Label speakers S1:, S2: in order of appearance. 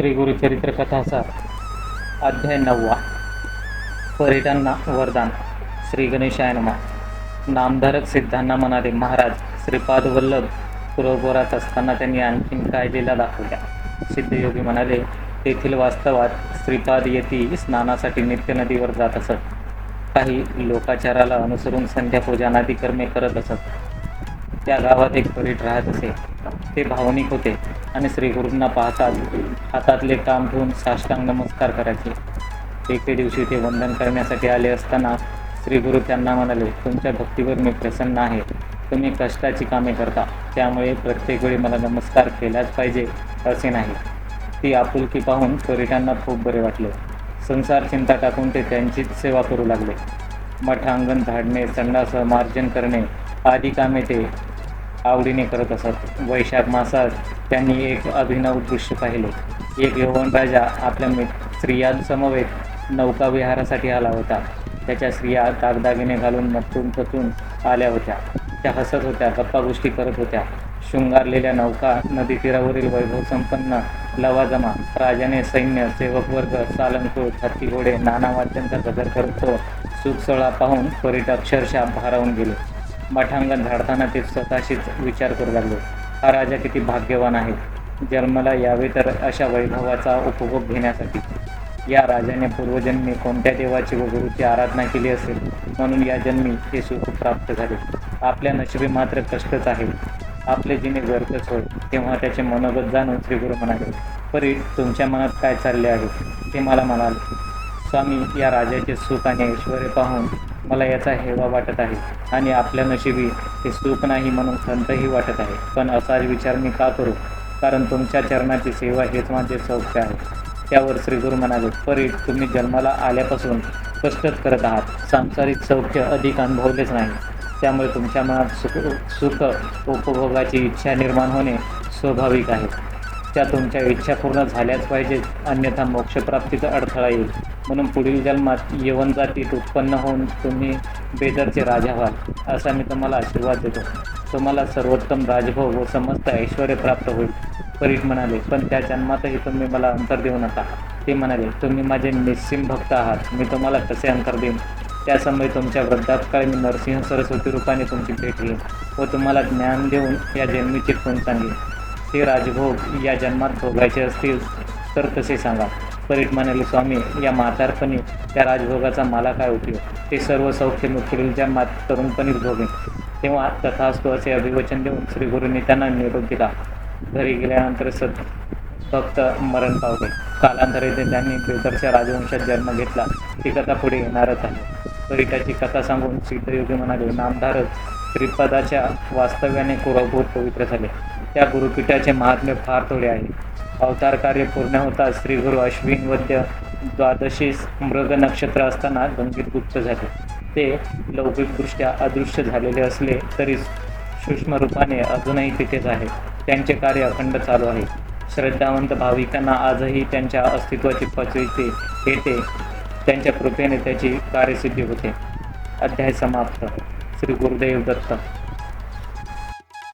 S1: श्री गुरुचरित्र कथासार अध्याय नववा. परिटांना वरदान. श्री गणेशाय नमा. नामधारक सिद्धांना म्हणाले महाराज श्रीपाद वल्लभ पुरवपोरात असताना त्यांनी आणखीन काय लिला दाखवल्या. सिद्धयोगी म्हणाले तेथील वास्तवात श्रीपाद येती स्नानासाठी नित्य नदीवर जात असत. काही लोकाचाराला अनुसरून संध्यापूजनादी कर्मे करत असत. त्या गावात एक परीट राहत असे. ते भावनिक होते आणि श्रीगुरूंना पाहतात हातातले काम ठेवून साष्टांग नमस्कार करायचे. एके दिवशी ते वंदन करण्यासाठी आले असताना श्रीगुरू त्यांना म्हणाले तुमच्या भक्तीवर मी प्रसन्न आहे. तुम्ही कष्टाची कामे करता. त्यामुळे प्रत्येक वेळी मला नमस्कार केलाच पाहिजे असे नाही. ती आपुलकी पाहून परीटांना खूप बरे वाटले. संसार चिंता टाकून ते त्यांचीच सेवा करू लागले. मठांगण झाडणे संडास मार्जन करणे आदी कामे ते आवडीने करत असत. वैशाख मासात त्यांनी एक अभिनव दृश्य पाहिले. एक यवन राजा आपल्या मित्र स्त्रियांसमवेत नौका विहारासाठी आला होता. त्याच्या स्त्रिया दागदागिने घालून नटून थटून आल्या होत्या. त्या हसत होत्या गप्पा गोष्टी करत होत्या. शृंगारलेल्या नौका नदी तीरावरील वैभव संपन्न लवाजमा राजाने सैन्य सेवक वर्ग सालंकृत हत्ती घोडे नाना वाद्यांचा गजर करतो सुखसोळा पाहून पर्यटक अक्षरशः भारावून गेले. मठांगण झाडताना ते स्वतःशीच विचार करू लागले. हा राजा किती भाग्यवान आहे. जन्माला यावे तर अशा वैभवाचा उपभोग घेण्यासाठी. या राजाने पूर्वजन्मी कोणत्या देवाची व गुरुची आराधना केली असेल म्हणून या जन्मी हे सुख प्राप्त झाले. आपल्या नशिबी मात्र कष्टच आहे. आपले जिने व्यर्थच होय तेव्हा त्याचे मनोगत जाणून श्री गुरु म्हणाले परी तुमच्या मनात काय चालले आहे? ते मला म्हणाले स्वामी या राजाचे सुख आणि ऐश्वर पाहून मला याचा हेवा वाटत आहे आणि आपल्या नशिबी हे सुख नाही म्हणून खंतही वाटत आहे. पण असा विचार मी का करू? कारण तुमच्या चरणाची सेवा हेच माझे सौख्य आहे. त्यावर श्रीगुरु म्हणाले परी तुम्ही जन्माला आल्यापासून कष्टच करत आहात. सांसारिक सौख्य अधिक अनुभवलेच नाही. त्यामुळे तुमच्या मनात सुख सुख उपभोगाची इच्छा निर्माण होणे स्वाभाविक आहे. त्या तुमच्या इच्छा पूर्ण झाल्याच पाहिजेत. अन्यथा मोक्षप्राप्तीचा अडथळा येईल. म्हणून पुढील जन्मात यवन जातीत उत्पन्न होऊन तुम्ही बेदरचे राजा व्हाल असा मी तुम्हाला आशीर्वाद देतो. तुम्हाला सर्वोत्तम राजभोग व समस्त ऐश्वर प्राप्त होईल परीट म्हणाले. पण त्या जन्मातही तुम्ही मला अंतर देऊ नका. ते म्हणाले तुम्ही माझे निस्सिम भक्त आहात. मी तुम्हाला कसे अंतर देईन? त्यासमय तुमच्या वृद्धापकाळी मी नरसिंह सरस्वती रूपाने तुमची भेट घेईन व तुम्हाला ज्ञान देऊन या जन्मीची खूण सांगेन. ते राजभोग या जन्मात भोगायचे असतील तर तसे सांगा. परीट म्हणाले स्वामी या म्हातारपणी त्या राजभोगाचा मला काय उपयोग? ते सर्व सौख्य मी पुढील जन्मात तरुणपणीच भोगेन तेव्हा तथास्तु असे अभिवचन देऊन श्री गुरुंनी त्यांना निरोप दिला. घरी गेल्यानंतर सत फक्त मरण पावले. कालांतरे ते त्यांनी बेदरच्या राजवंशात जन्म घेतला. ती कथा पुढे येणारच आहे. परिटाची कथा सांगून सिद्धयोगी म्हणाले नामधारक श्रीपदाच्या वास्तव्याने कुरभूत पवित्र झाले. त्या गुरुपीठाचे महात्म्य फार थोडे आहे. अवतार कार्य पूर्ण होता श्री गुरु अश्विन वद्य द्वादशी मृग नक्षत्र असताना गंगेत गुप्त झाले. ते लौकिकदृष्ट्या अदृश्य झालेले असले तरी सूक्ष्म रूपाने अजूनही तिथेच आहे. त्यांचे कार्य अखंड चालू आहे. श्रद्धावंत भाविकांना आजही त्यांच्या अस्तित्वाची पचविते येते. त्यांच्या कृपेने त्याची कार्यसिद्धी होते. अध्याय समाप्त. श्री गुरुदेव दत्त.